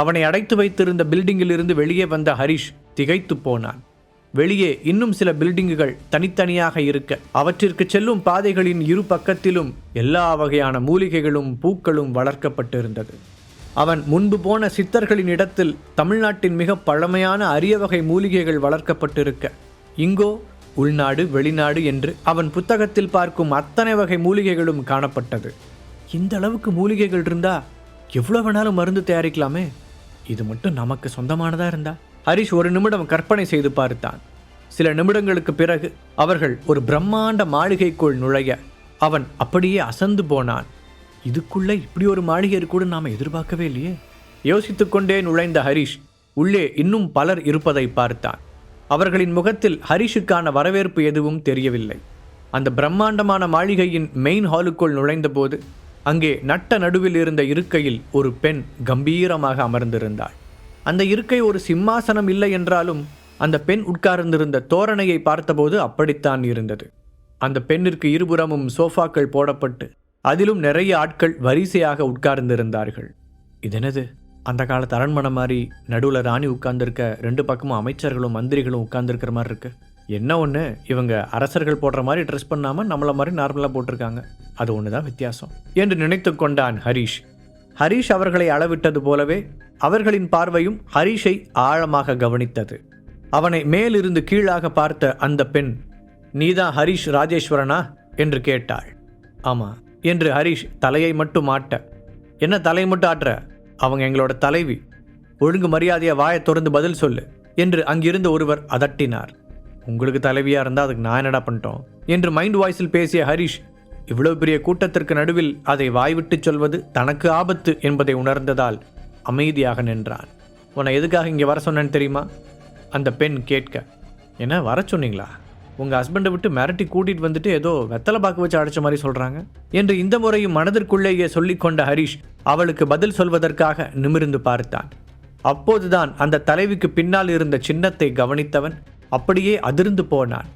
அவனை அடைத்து வைத்திருந்த பில்டிங்கிலிருந்து வெளியே வந்த ஹரிஷ் திகைத்து போனான். வெளியே இன்னும் சில பில்டிங்குகள் தனித்தனியாக இருக்க அவற்றிற்கு செல்லும் பாதைகளின் இரு பக்கத்திலும் எல்லா வகையான மூலிகைகளும் பூக்களும் வளர்க்கப்பட்டிருந்தது. அவன் முன்பு போன சித்தர்களின் இடத்தில் தமிழ்நாட்டின் மிக பழமையான அரிய வகை மூலிகைகள் வளர்க்கப்பட்டிருக்க இங்கோ உள்நாடு வெளிநாடு என்று அவன் புத்தகத்தில் பார்க்கும் அத்தனை வகை மூலிகைகளும் காணப்பட்டது. இந்த அளவுக்கு மூலிகைகள் இருந்தா எவ்வளவு வேணாலும் மருந்து தயாரிக்கலாமே. இது மட்டும் நமக்கு சொந்தமானதா இருந்தா? ஹரிஷ் ஒரு நிமிடம் கற்பனை செய்து பார்த்தான். சில நிமிடங்களுக்கு பிறகு அவர்கள் ஒரு பிரம்மாண்ட மாளிகைக்குள் நுழைய அவன் அப்படியே அசந்து போனான். இதுக்குள்ளே இப்படி ஒரு மாளிகை கூட நாம எதிர்பார்க்கவே இல்லையே? யோசித்துக்கொண்டே நுழைந்த ஹரிஷ் உள்ளே இன்னும் பலர் இருப்பதை பார்த்தான். அவர்களின் முகத்தில் ஹரிஷுக்கான வரவேற்பு எதுவும் தெரியவில்லை. அந்த பிரம்மாண்டமான மாளிகையின் மெயின் ஹாலுக்குள் நுழைந்தபோது அங்கே நட்ட நடுவில் இருந்த இருக்கையில் ஒரு பெண் கம்பீரமாக அமர்ந்திருந்தாள். அந்த இருக்கை ஒரு சிம்மாசனம் இல்லை என்றாலும் அந்த பெண் உட்கார்ந்திருந்த தோரணையை பார்த்தபோது அப்படித்தான் இருந்தது. அந்த பெண்ணிற்கு இருபுறமும் சோஃபாக்கள் போடப்பட்டு அதிலும் நிறைய ஆட்கள் வரிசையாக உட்கார்ந்திருந்தார்கள். இதெனது அந்த காலத்து அரண்மனை மாதிரி நடுவில் ராணி உட்கார்ந்திருக்க ரெண்டு பக்கமும் அமைச்சர்களும் மந்திரிகளும் உட்கார்ந்திருக்கிற மாதிரி இருக்கு. என்ன ஒன்று இவங்க அரசர்கள் போடுற மாதிரி ட்ரெஸ் பண்ணாமல் நம்மளை மாதிரி நார்மலாக போட்டிருக்காங்க. அது ஒன்று தான் வித்தியாசம். என்று நினைத்து கொண்டான் ஹரீஷ். ஹரீஷ் அவர்களை அளவிட்டது போலவே அவர்களின் பார்வையும் ஹரீஷை ஆழமாக கவனித்தது. அவனை மேலிருந்து கீழாக பார்த்த அந்த பெண் நீதான் ஹரீஷ் ராஜேஸ்வரனா? என்று கேட்டாள். ஆமாம் என்று ஹரீஷ் தலையை மட்டும் ஆட்ட. என்ன தலையை மட்டும் ஆட்டுற? அவங்க எங்களோட தலைவி. ஒழுங்கு மரியாதையை வாயை திறந்து பதில் சொல்லு என்று அங்கிருந்த ஒருவர் அதட்டினார். உங்களுக்கு தலைவியாக இருந்தால் அதுக்கு நான் என்னடா பண்ணிட்டோம்? என்று மைண்ட் வாய்ஸில் பேசிய ஹரிஷ் இவ்வளவு பெரிய கூட்டத்திற்கு நடுவில் அதை வாய்விட்டு சொல்வது தனக்கு ஆபத்து என்பதை உணர்ந்ததால் அமைதியாக நின்றான். உன்னை எதுக்காக இங்கே வர சொன்னேன்னு தெரியுமா? அந்த பெண் கேட்க என்ன வர சொன்னீங்களா? உங்கள் ஹஸ்பண்டை விட்டு மிரட்டி கூட்டிகிட்டு வந்துட்டு ஏதோ வெத்தலை பாக்கு வச்சு அடைச்ச மாதிரி சொல்கிறாங்க என்று இந்த முறையும் மனதிற்குள்ளேயே சொல்லிக்கொண்ட ஹரிஷ் அவளுக்கு பதில் சொல்வதற்காக நிமிர்ந்து பார்த்தான். அப்போதுதான் அந்த தலைவிக்கு பின்னால் இருந்த சின்னத்தை கவனித்தவன் அப்படியே அதிர்ந்து போனான்.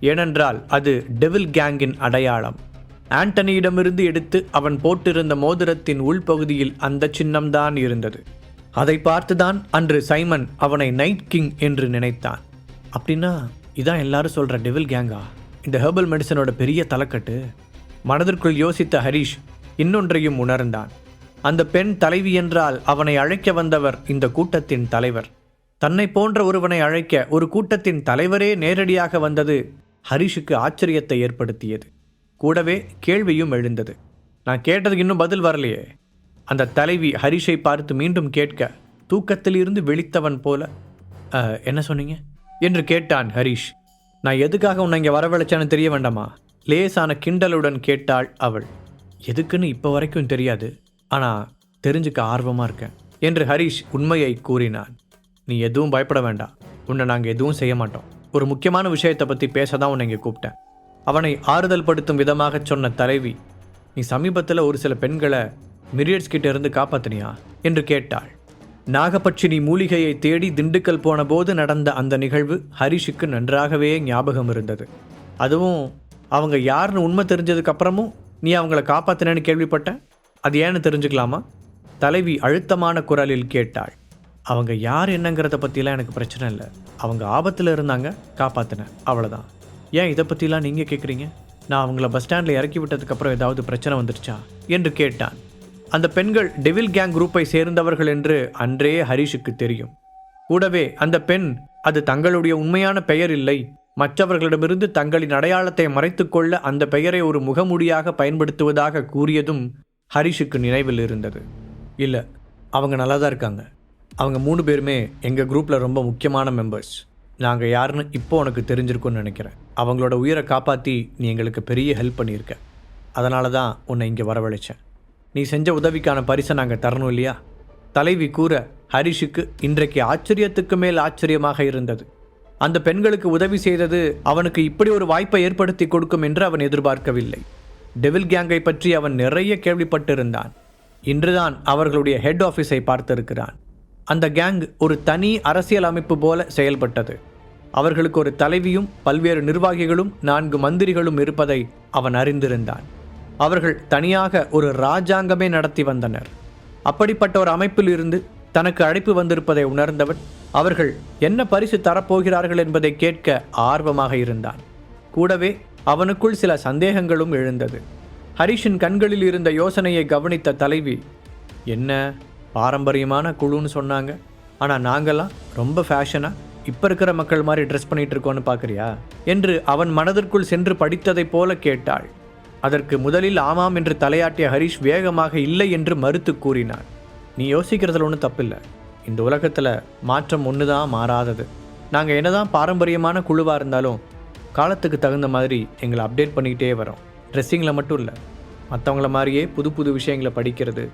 ஏனென்றால் அது டெவில் கேங்கின் அடையாளம். ஆண்டனியிடமிருந்து எடுத்து அவன் போட்டிருந்த மோதிரத்தின் உள்பகுதியில் அந்த சின்னம்தான் இருந்தது. அதை பார்த்துதான் அன்று சைமன் அவனை நைட் கிங் என்று நினைத்தான். அப்படின்னா இதான் எல்லாரும் சொல்கிற டெவில் கேங்கா? இந்த ஹெர்பல் மெடிசனோட பெரிய தலைக்கட்டு? மனதிற்குள் யோசித்த ஹரிஷ் இன்னொன்றையும் உணர்ந்தான். அந்த பெண் தலைவி என்றால் அவனை அழைக்க வந்தவர் இந்த கூட்டத்தின் தலைவர். தன்னை போன்ற ஒருவனை அழைக்க ஒரு கூட்டத்தின் தலைவரே நேரடியாக வந்தது ஹரிஷுக்கு ஆச்சரியத்தை ஏற்படுத்தியது. கூடவே கேள்வியும் எழுந்தது. நான் கேட்டதுக்கு இன்னும் பதில் வரலையே. அந்த தலைவி ஹரிஷை பார்த்து மீண்டும் கேட்க தூக்கத்திலிருந்து விழித்தவன் போல என்ன சொன்னீங்க? என்று கேட்டான் ஹரிஷ். நான் எதுக்காக உன்னை இங்கே வரவழைச்சேன்னு தெரிய வேண்டாமா? லேசான கிண்டலுடன் கேட்டாள் அவள். எதுக்குன்னு இப்போ வரைக்கும் தெரியாது. ஆனால் தெரிஞ்சுக்க ஆர்வமாக இருக்கேன் என்று ஹரிஷ் உண்மையை கூறினான். நீ எதுவும் பயப்பட வேண்டாம். உன்னை நாங்கள் எதுவும் செய்ய மாட்டோம். ஒரு முக்கியமான விஷயத்தை பற்றி பேச தான் உன்னை இங்கே கூப்பிட்டேன். அவனை ஆறுதல் படுத்தும் விதமாக சொன்ன தலைவி நீ சமீபத்தில் ஒரு சில பெண்களை மிரியட்ஸ் கிட்ட இருந்து காப்பாத்தினியா? என்று கேட்டாள். நாகப்பட்சினி மூலிகையை தேடி திண்டுக்கல் போன போது நடந்த அந்த நிகழ்வு ஹரிஷுக்கு நன்றாகவே ஞாபகம் இருந்தது. அதுவும் அவங்க யாருன்னு உண்மை தெரிஞ்சதுக்கப்புறமும் நீ அவங்கள காப்பாத்தினேன்னு கேள்விப்பட்ட? அது ஏன்னு தெரிஞ்சுக்கலாமா? தலைவி அழுத்தமான குரலில் கேட்டாள். அவங்க யார் என்னங்கிறத பற்றிலாம் எனக்கு பிரச்சனை இல்லை. அவங்க ஆபத்தில் இருந்தாங்க காப்பாற்றினேன் அவ்வளோதான் ஏன் இதை பற்றிலாம் நீங்கள் கேட்குறீங்க நான் அவங்கள பஸ் ஸ்டாண்டில் இறக்கி விட்டதுக்கப்புறம் ஏதாவது பிரச்சனை வந்துருச்சா? என்று கேட்டான். அந்த பெண்கள் டெவில் கேங் குரூப்பை சேர்ந்தவர்கள் என்று அன்றே ஹரிஷுக்கு தெரியும். கூடவே அந்த பெண் அது தங்களுடைய உண்மையான பெயர் இல்லை. மற்றவர்களிடமிருந்து தங்களின் அடையாளத்தை மறைத்துக்கொள்ள அந்த பெயரை ஒரு முகமூடியாக பயன்படுத்துவதாக கூறியதும் ஹரிஷுக்கு நினைவில் இருந்தது. இல்லை அவங்க நல்லா தான் இருக்காங்க. அவங்க மூணு பேருமே எங்கள் குரூப்பில் ரொம்ப முக்கியமான மெம்பர்ஸ் நாங்கள் யாருன்னு இப்போ உனக்கு தெரிஞ்சிருக்கும்னு நினைக்கிறேன். அவங்களோட உயிரை காப்பாற்றி நீ எங்களுக்கு பெரிய ஹெல்ப் பண்ணியிருக்க. அதனால தான் உன்னை இங்கே வரவழைச்சேன். நீ செஞ்ச உதவிக்கான பரிசை நாங்கள் தரணும் இல்லையா? தலைவி கூற ஹரிஷுக்கு இன்றைக்கு ஆச்சரியத்துக்கு மேல் ஆச்சரியமாக இருந்தது. அந்த பெண்களுக்கு உதவி செய்தது அவனுக்கு இப்படி ஒரு வாய்ப்பை ஏற்படுத்தி கொடுக்கும் என்று அவன் எதிர்பார்க்கவில்லை. டெவில் கேங்கை பற்றி அவன் நிறைய கேள்விப்பட்டிருந்தான். இன்றுதான் அவர்களுடைய ஹெட் ஆஃபீஸை பார்த்திருக்கிறான். அந்த கேங் ஒரு தனி அரசியல் அமைப்பு போல செயல்பட்டது. அவர்களுக்கு ஒரு தலைவியும் பல்வேறு நிர்வாகிகளும் நான்கு மந்திரிகளும் இருப்பதை அவன் அறிந்திருந்தான். அவர்கள் தனியாக ஒரு ராஜாங்கமே நடத்தி வந்தனர். அப்படிப்பட்ட ஒரு அமைப்பில் இருந்து தனக்கு அழைப்பு வந்திருப்பதை உணர்ந்தவன் அவர்கள் என்ன பரிசு தரப்போகிறார்கள் என்பதை கேட்க ஆர்வமாக இருந்தான். கூடவே அவனுக்குள் சில சந்தேகங்களும் எழுந்தது. ஹரிஷின் கண்களில் இருந்த யோசனையை கவனித்த தலைவி என்ன? பாரம்பரியமான குழுன்னு சொன்னாங்க. ஆனால் நாங்கெல்லாம் ரொம்ப ஃபேஷனாக இப்போ இருக்கிற மக்கள் மாதிரி ட்ரெஸ் பண்ணிட்டு இருக்கோன்னு பார்க்குறியா என்று அவன் மனதிற்குள் சென்று படித்ததைப் போல கேட்டாள். அதற்கு முதலில் ஆமாம் என்று தலையாட்டிய ஹரிஷ் வேகமாக இல்லை என்று மறுத்து கூறினான். நீ யோசிக்கிறதுல ஒன்றும் தப்பில்லை. இந்த உலகத்தில் மாற்றம் ஒன்று தான் மாறாதது. நாங்கள் என்னதான் பாரம்பரியமான குழுவாக இருந்தாலும் காலத்துக்கு தகுந்த மாதிரி எங்களை அப்டேட் பண்ணிக்கிட்டே வரோம். ட்ரெஸ்ஸிங்கில் மட்டும் இல்லை மற்றவங்கள மாதிரியே புது புது விஷயங்களை படிக்கிறது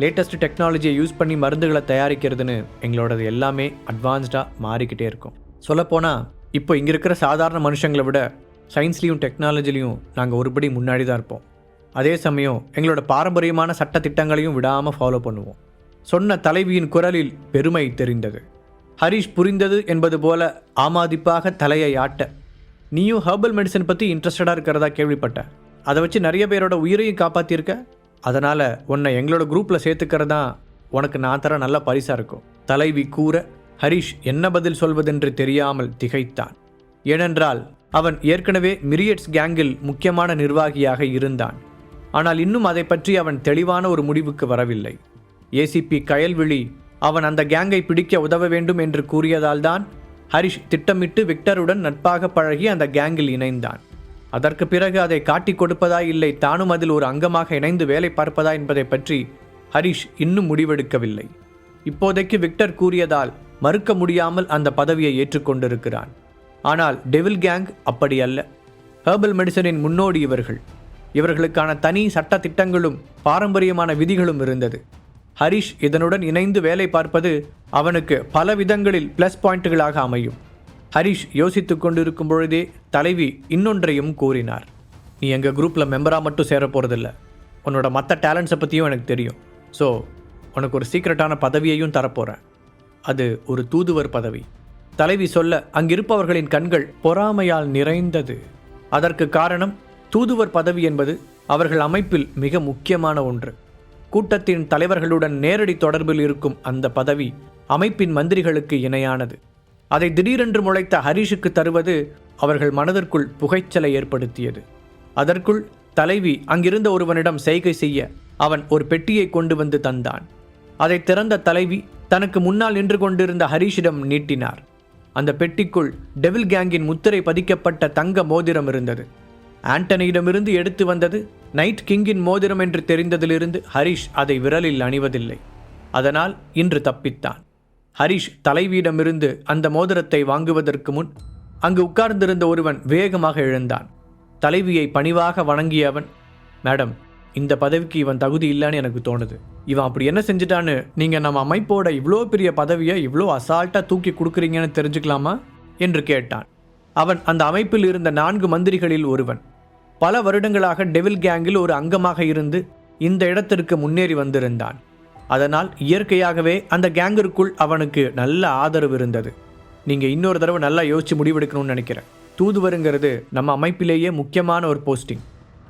லேட்டஸ்ட் டெக்னாலஜியை யூஸ் பண்ணி மருந்துகளை தயாரிக்கிறதுன்னு எங்களோடது எல்லாமே அட்வான்ஸ்டாக மாறிக்கிட்டே இருக்கும். சொல்லப்போனால் இப்போ இங்கே இருக்கிற சாதாரண மனுஷங்களை விட சயின்ஸ்லேயும் டெக்னாலஜிலையும் நாங்கள் ஒருபடி முன்னாடி தான் இருப்போம். அதே சமயம் எங்களோட பாரம்பரியமான சட்ட திட்டங்களையும் விடாமல் ஃபாலோ பண்ணுவோம். சொன்ன தலைவியின் குரலில் பெருமை தெரிந்தது. ஹரிஷ் புரிந்தது என்பது போல ஆமாதிப்பாக தலையை ஆட்ட. நீயும் ஹெர்பல் மெடிசன் பற்றி இன்ட்ரெஸ்டடாக இருக்கிறதா கேள்விப்பட்ட. அதை வச்சு நிறைய பேரோட உயிரையும் காப்பாற்றியிருக்க அதனால் உன்னை எங்களோட குரூப்பில் சேர்த்துக்கிறதா உனக்கு நான் தர நல்ல பரிசாக இருக்கும். தலைவி கூற ஹரிஷ் என்ன பதில் சொல்வதென்று தெரியாமல் திகைத்தான். ஏனென்றால் அவன் ஏற்கனவே மிரியட்ஸ் கேங்கில் முக்கியமான நிர்வாகியாக இருந்தான். ஆனால் இன்னும் அதை பற்றி அவன் தெளிவான ஒரு முடிவுக்கு வரவில்லை. ஏசிபி கயல்விழி அவன் அந்த கேங்கை பிடிக்க உதவ வேண்டும் என்று கூறியதால்தான் ஹரிஷ் திட்டமிட்டு விக்டருடன் நட்பாக பழகி அந்த கேங்கில் இணைந்தான். அதற்கு பிறகு அதை காட்டிக் கொடுப்பதா இல்லை தானும் அதில் ஒரு அங்கமாக இணைந்து வேலை பார்ப்பதா என்பதை பற்றி ஹரிஷ் இன்னும் முடிவெடுக்கவில்லை. இப்போதைக்கு விக்டர் கூறியதால் மறுக்க முடியாமல் அந்த பதவியை ஏற்றுக்கொண்டிருக்கிறான் ஆனால் டெவில் கேங் அப்படி அல்ல ஹெர்பல் மெடிசனின் முன்னோடி இவர்கள். இவர்களுக்கான தனி சட்ட திட்டங்களும் பாரம்பரியமான விதிகளும் இருந்தது. ஹரிஷ் இதனுடன் இணைந்து வேலை பார்ப்பது அவனுக்கு பல விதங்களில் ப்ளஸ் பாயிண்ட்டுகளாக அமையும். ஹரிஷ் யோசித்து கொண்டிருக்கும் பொழுதே தலைவி இன்னொன்றையும் கூறினார். நீ எங்கள் குரூப்பில் மெம்பராக மட்டும் சேர போகிறதில்ல உன்னோட மற்ற டேலண்ட்ஸை பற்றியும் எனக்கு தெரியும். ஸோ உனக்கு ஒரு சீக்ரெட்டான பதவியையும் தரப்போகிறேன் அது ஒரு தூதுவர் பதவி. தலைவி சொல்ல அங்கிருப்பவர்களின் கண்கள் பொறாமையால் நிறைந்தது. அதற்கு காரணம் தூதுவர் பதவி என்பது அவர்கள் அமைப்பில் மிக முக்கியமான ஒன்று. கூட்டத்தின் தலைவர்களுடன் நேரடி தொடர்பில் இருக்கும் அந்த பதவி அமைப்பின் மந்திரிகளுக்கு இணையானது. அதை திடீரென்று முளைத்த ஹரிஷுக்கு தருவது அவர்கள் மனதிற்குள் புகைச்சலை ஏற்படுத்தியது. அதற்குள் தலைவி அங்கிருந்த ஒருவனிடம் செய்கை செய்ய அவன் ஒரு பெட்டியை கொண்டு வந்து தந்தான். அதை திறந்த தலைவி தனக்கு முன்னால் நின்று கொண்டிருந்த ஹரிஷிடம் நீட்டினார். அந்த பெட்டிக்குள் டெவில் கேங்கின் முத்திரை பதிக்கப்பட்ட தங்க மோதிரம் இருந்தது. ஆண்டனியிடமிருந்து எடுத்து வந்தது நைட் கிங்கின் மோதிரம் என்று தெரிந்ததிலிருந்து ஹரிஷ் அதை விரலில் அணிவதில்லை. அதனால் இன்று தப்பித்தான். ஹரிஷ் தலைவியிடமிருந்து அந்த மோதிரத்தை வாங்குவதற்கு முன் அங்கு உட்கார்ந்திருந்த ஒருவன் வேகமாக எழுந்தான். தலைவியை பணிவாக வணங்கிய அவன் மேடம் இந்த பதவிக்கு இவன் தகுதி இல்லைன்னு எனக்கு தோணுது. இவன் அப்படி என்ன செஞ்சிட்டான்னு நீங்கள் நம்ம அமைப்போட இவ்வளோ பெரிய பதவியை இவ்வளோ அசால்ட்டாக தூக்கி கொடுக்குறீங்கன்னு தெரிஞ்சுக்கலாமா? என்று கேட்டான். அவன் அந்த அமைப்பில் இருந்த நான்கு மந்திரிகளில் ஒருவன். பல வருடங்களாக டெவில் கேங்கில் ஒரு அங்கமாக இருந்து இந்த இடத்திற்கு முன்னேறி வந்திருந்தான். அதனால் இயற்கையாகவே அந்த கேங்கிற்குள் அவனுக்கு நல்ல ஆதரவு இருந்தது. நீங்கள் இன்னொரு தடவை நல்லா யோசித்து முடிவெடுக்கணும்னு நினைக்கிறேன். தூதுவருங்கிறது நம்ம அமைப்பிலேயே முக்கியமான ஒரு போஸ்டிங்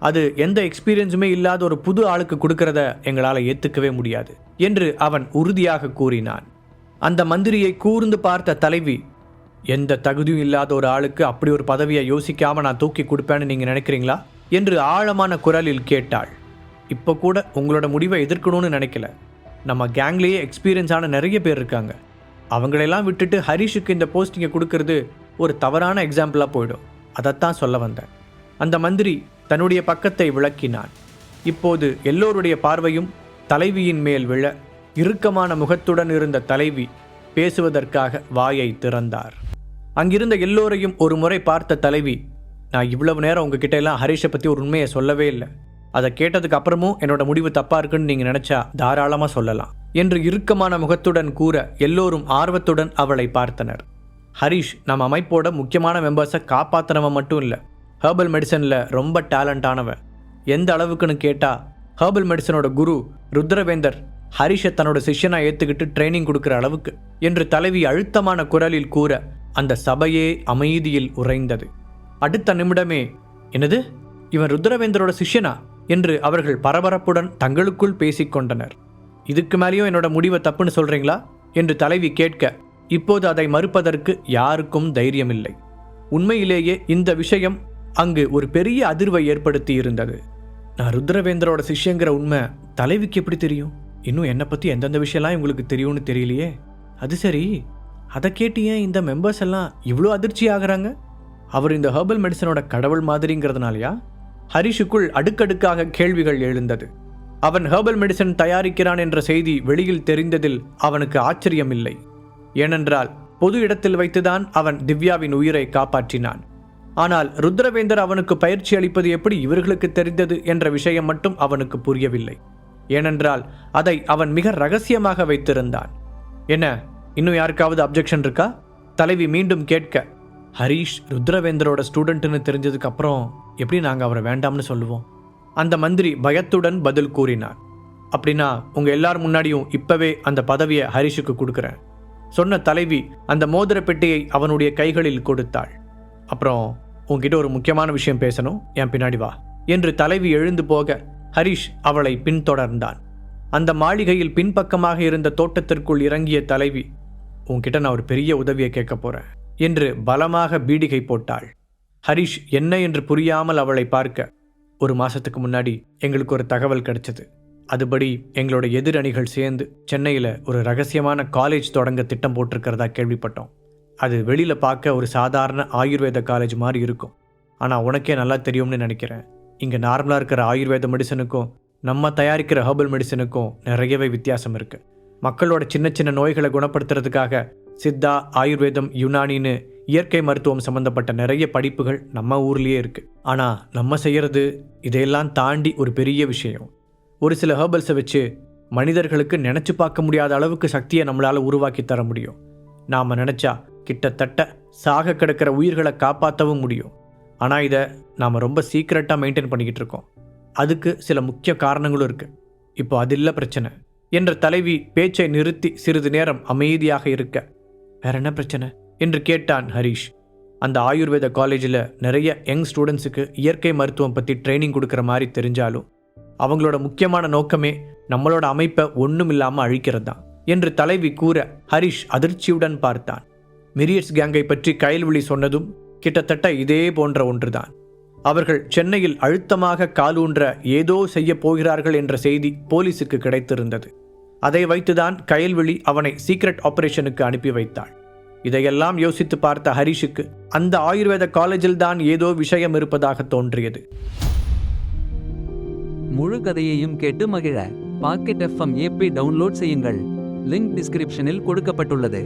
அது எந்த எக்ஸ்பீரியன்ஸுமே இல்லாத ஒரு புது ஆளுக்கு கொடுக்கறத எங்களால் ஏற்றுக்கவே முடியாது என்று அவன் உறுதியாக கூறினான். அந்த மந்திரியை கூர்ந்து பார்த்த தலைவி எந்த தகுதியும் இல்லாத ஒரு ஆளுக்கு அப்படி ஒரு பதவியை யோசிக்காமல் நான் தூக்கி கொடுப்பேன்னு நீங்கள் நினைக்கிறீங்களா? என்று ஆழமான குரலில் கேட்டாள். இப்போ கூட உங்களோட முடிவை எதிர்க்கணும்னு நினைக்கல. நம்ம கேங்லேயே எக்ஸ்பீரியன்ஸான நிறைய பேர் இருக்காங்க. அவங்களெல்லாம் விட்டுட்டு ஹரிஷுக்கு இந்த போஸ்டிங்கை கொடுக்கறது ஒரு தவறான எக்ஸாம்பிளாக போயிடும். அதைத்தான் சொல்ல வந்தேன். அந்த மந்திரி தன்னுடைய பக்கத்தை விளக்கினான். இப்போது எல்லோருடைய பார்வையும் தலைவியின் மேல் விழ இறுக்கமான முகத்துடன் இருந்த தலைவி பேசுவதற்காக வாயை திறந்தார். அங்கிருந்த எல்லோரையும் ஒரு முறை பார்த்த தலைவி நான் இவ்வளவு நேரம் உங்ககிட்ட எல்லாம் ஹரிஷை பற்றி ஒரு உண்மையை சொல்லவே இல்லை. அதை கேட்டதுக்கு அப்புறமும் என்னோட முடிவு தப்பா இருக்குன்னு நீங்க நினைச்சா தாராளமா சொல்லலாம் என்று இறுக்கமான முகத்துடன் கூற எல்லோரும் ஆர்வத்துடன் அவளை பார்த்தனர். ஹரிஷ் நம்ம அமைப்போட முக்கியமான மெம்பர்ஸை காப்பாத்தினவன் மட்டும் இல்லை ஹேர்பல் மெடிசனில் ரொம்ப டேலண்டானவன் எந்த அளவுக்குன்னு கேட்டால் ஹேர்பல் மெடிசனோட குரு ருத்ரவேந்தர் ஹரிஷை தன்னோட சிஷ்யனா ஏற்றுக்கிட்டு ட்ரைனிங் கொடுக்குற அளவுக்கு என்று தலைவி அழுத்தமான குரலில் கூற அந்த சபையே அமைதியில் உறைந்தது. அடுத்த நிமிடமே என்னது? இவன் ருத்ரவேந்தரோட சிஷ்யனா? என்று அவர்கள் பரபரப்புடன் தங்களுக்குள் பேசிக்கொண்டனர் இதுக்கு மேலேயும் என்னோட முடிவை தப்புன்னு சொல்கிறீங்களா என்று தலைவி கேட்க இப்போது அதை மறுப்பதற்கு யாருக்கும் தைரியமில்லை. உண்மையிலேயே இந்த விஷயம் அங்கு ஒரு பெரிய அதிர்வை ஏற்படுத்தி இருந்தது. நான் ருத்ரவேந்தரோட சிஷ்யங்கிற உண்மை தலைவிக்கு எப்படி தெரியும்? இன்னும் என்னை பற்றி எந்தெந்த விஷயம்லாம் உங்களுக்கு தெரியும்னு தெரியலையே. அது சரி அதை கேட்டு ஏன் இந்த மெம்பர்ஸ் எல்லாம் இவ்வளோ அதிர்ச்சி ஆகிறாங்க அவர் இந்த ஹெர்பல் மெடிசனோட கடவுள் மாதிரிங்கிறதுனாலயா? ஹரிஷுக்குள் அடுக்கடுக்காக கேள்விகள் எழுந்தது. அவன் ஹெர்பல் மெடிசன் தயாரிக்கிறான் என்ற செய்தி வெளியில் தெரிந்ததில் அவனுக்கு ஆச்சரியமில்லை. ஏனென்றால் பொது இடத்தில் வைத்துதான் அவன் திவ்யாவின் உயிரை காப்பாற்றினான். ஆனால் ருத்ரவேந்தர் அவனுக்கு பயிற்சி அளிப்பது எப்படி இவர்களுக்கு தெரிந்தது என்ற விஷயம் மட்டும் அவனுக்கு புரியவில்லை. ஏனென்றால் அதை அவன் மிக ரகசியமாக வைத்திருந்தான். என்ன இன்னும் யாருக்காவது அப்ஜெக்ஷன் இருக்கா? தலைவி மீண்டும் கேட்க ஹரீஷ் ருத்ரவேந்தரோட ஸ்டூடெண்ட்னு தெரிஞ்சதுக்கு அப்புறம் எப்படி நாங்கள் அவரை வேண்டாம்னு சொல்லுவோம்? அந்த மந்திரி பயத்துடன் பதில் கூறினார். அப்படின்னா உங்கள் எல்லார் முன்னாடியும் இப்போவே அந்த பதவியை ஹரிஷுக்கு கொடுக்குறேன். சொன்ன தலைவி அந்த மோதிர பெட்டியை அவனுடைய கைகளில் கொடுத்தாள். அப்புறம் உன்கிட்ட ஒரு முக்கியமான விஷயம் பேசணும். என் பின்னாடி வா. என்று தலைவி எழுந்து போக ஹரிஷ் அவளை பின்தொடர்ந்தான். அந்த மாளிகையில் பின்பக்கமாக இருந்த தோட்டத்திற்குள் இறங்கிய தலைவி உன்கிட்ட நான் ஒரு பெரிய உதவியை கேட்க போறேன். என்று பலமாக பீடிகை போட்டாள். ஹரிஷ் என்ன என்று புரியாமல் அவளை பார்க்க ஒரு மாசத்துக்கு முன்னாடி எங்களுக்கு ஒரு தகவல் கிடைச்சது. அதுபடி எங்களோட எதிரணிகள் சேர்ந்து சென்னையில் ஒரு ரகசியமான காலேஜ் தொடங்க திட்டம் போட்டிருக்கிறதா கேள்விப்பட்டோம். அது வெளியில் பார்க்க ஒரு சாதாரண ஆயுர்வேத காலேஜ் மாதிரி இருக்கும். ஆனால் உனக்கே நல்லா தெரியும்னு நினைக்கிறேன். இங்கே நார்மலாக இருக்கிற ஆயுர்வேத மெடிசனுக்கும் நம்ம தயாரிக்கிற ஹர்பல் மெடிசனுக்கும் நிறையவே வித்தியாசம் இருக்குது மக்களோட சின்ன சின்ன நோய்களை குணப்படுத்துறதுக்காக சித்தா ஆயுர்வேதம் யுனானின்னு இயற்கை மருத்துவம் சம்மந்தப்பட்ட நிறைய படிப்புகள் நம்ம ஊர்லேயே இருக்குது ஆனால் நம்ம செய்கிறது இதையெல்லாம் தாண்டி ஒரு பெரிய விஷயம். ஒரு சில ஹெர்பல்ஸை வச்சு மனிதர்களுக்கு நினச்சி பார்க்க முடியாத அளவுக்கு சக்தியை நம்மளால் உருவாக்கி தர முடியும். நாம் நினச்சா கிட்டத்தட்ட சாக கிடக்கிற உயிர்களை காப்பாற்றவும் முடியும். ஆனால் இதை நாம் ரொம்ப சீக்கிரட்டாக மெயின்டைன் பண்ணிக்கிட்டு இருக்கோம். அதுக்கு சில முக்கிய காரணங்களும் இருக்குது இப்போ அது இல்லை பிரச்சனை. என்ற தலைவி பேச்சை நிறுத்தி சிறிது நேரம் அமைதியாக இருக்க. வேற என்ன பிரச்சனை? என்று கேட்டான் ஹரீஷ். அந்த ஆயுர்வேத காலேஜில் நிறைய யங் ஸ்டூடெண்ட்ஸுக்கு இயற்கை மருத்துவம் பற்றி ட்ரைனிங் கொடுக்குற மாதிரி தெரிஞ்சாலும் அவங்களோட முக்கியமான நோக்கமே நம்மளோட அமைப்பை ஒன்றும் இல்லாமல் அழிக்கிறது தான் என்று தலைவி கூற ஹரிஷ் அதிர்ச்சியுடன் பார்த்தான். மிரியட்ஸ் கேங்கை பற்றி கயல்விழி சொன்னதும் கிட்டத்தட்ட இதே போன்ற ஒன்றுதான். அவர்கள் சென்னையில் அழுத்தமாக காலூன்ற ஏதோ செய்ய போகிறார்கள் என்ற செய்தி போலீசுக்கு கிடைத்திருந்தது. அதை வைத்துதான் கயல்விழி அவனை சீக்ரெட் ஆபரேஷனுக்கு அனுப்பி வைத்தாள். இதையெல்லாம் யோசித்து பார்த்த ஹரிஷுக்கு அந்த ஆயுர்வேத காலேஜில் தான் ஏதோ விஷயம் இருப்பதாக தோன்றியது. முழு கதையையும் கேட்டு மகிழ. பாக்கெட் எஃப்எம் ஏபி டவுன்லோட் செய்யுங்கள். லிங்க் டிஸ்கிரிப்ஷனில் கொடுக்கப்பட்டுள்ளது.